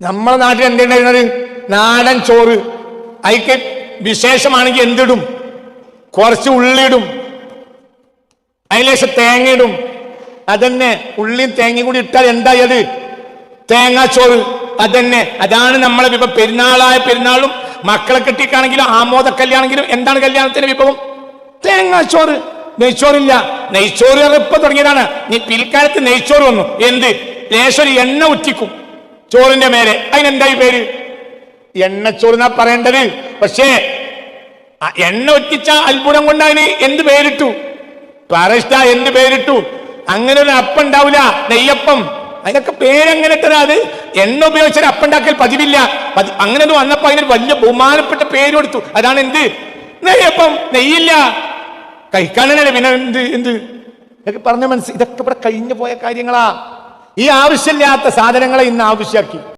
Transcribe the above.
നമ്മളെ നാട്ടിൽ എന്തുണ്ടായിരുന്നത്? നാടൻ ചോറ്. അതിക്ക് വിശേഷമാണെങ്കിൽ എന്തിടും? കുറച്ച് ഉള്ളിടും അതിലേശം തേങ്ങയിടും. അതന്നെ ഉള്ളിയും തേങ്ങയും കൂടി ഇട്ടാൽ എന്തായത്? തേങ്ങാച്ചോറ്. അതന്നെ. അതാണ് നമ്മളെ വിഭവം. പെരുന്നാളായ പെരുന്നാളും മക്കളെ കെട്ടിക്കാണെങ്കിലും ആമോദ കല്യാണെങ്കിലും എന്താണ് കല്യാണത്തിന്റെ വിഭവം? തേങ്ങാച്ചോറ്. നെയ്ച്ചോറില്ല. നെയ്ച്ചോറ് ഇപ്പൊ തുടങ്ങിയതാണ്. നീ പിൽക്കാലത്ത് നെയ്ച്ചോറ് വന്നു. എന്ത്? ലേശൊരു എണ്ണ ഉറ്റിക്കും ചോറിന്റെ മേലെ. അതിനെന്തായി പേര്? എണ്ണച്ചോറ് എന്നാ പറയേണ്ടത്. പക്ഷേ എണ്ണ ഒറ്റിച്ച അത്ഭുതം കൊണ്ട് അതിന് എന്ത് പേരിട്ടു? പറഷ്ട എന്ത് പേരിട്ടു? അങ്ങനെ ഒരു അപ്പം ഉണ്ടാവില്ല നെയ്യപ്പം. അതിനൊക്കെ പേരെങ്ങനെ അത്? എണ്ണ ഉപയോഗിച്ചൊരു അപ്പം ഉണ്ടാക്കൽ പതിവില്ല. അങ്ങനെ ഒന്ന് വന്നപ്പോ അതിനൊരു വലിയ ബഹുമാനപ്പെട്ട പേര് കൊടുത്തു. അതാണ് എന്ത്? നെയ്യപ്പം. നെയ്യില്ല. കഴിക്കാനല്ലേ പിന്നെ എന്ത്? എന്ത്? ഇതൊക്കെ പറഞ്ഞ മനസ്സിൽ ഇതൊക്കെ ഇവിടെ കഴിഞ്ഞു പോയ കാര്യങ്ങളാ. ഈ ആവശ്യമില്ലാത്ത സാധനങ്ങളെ ഇന്ന് ആവശ്യമാക്കി.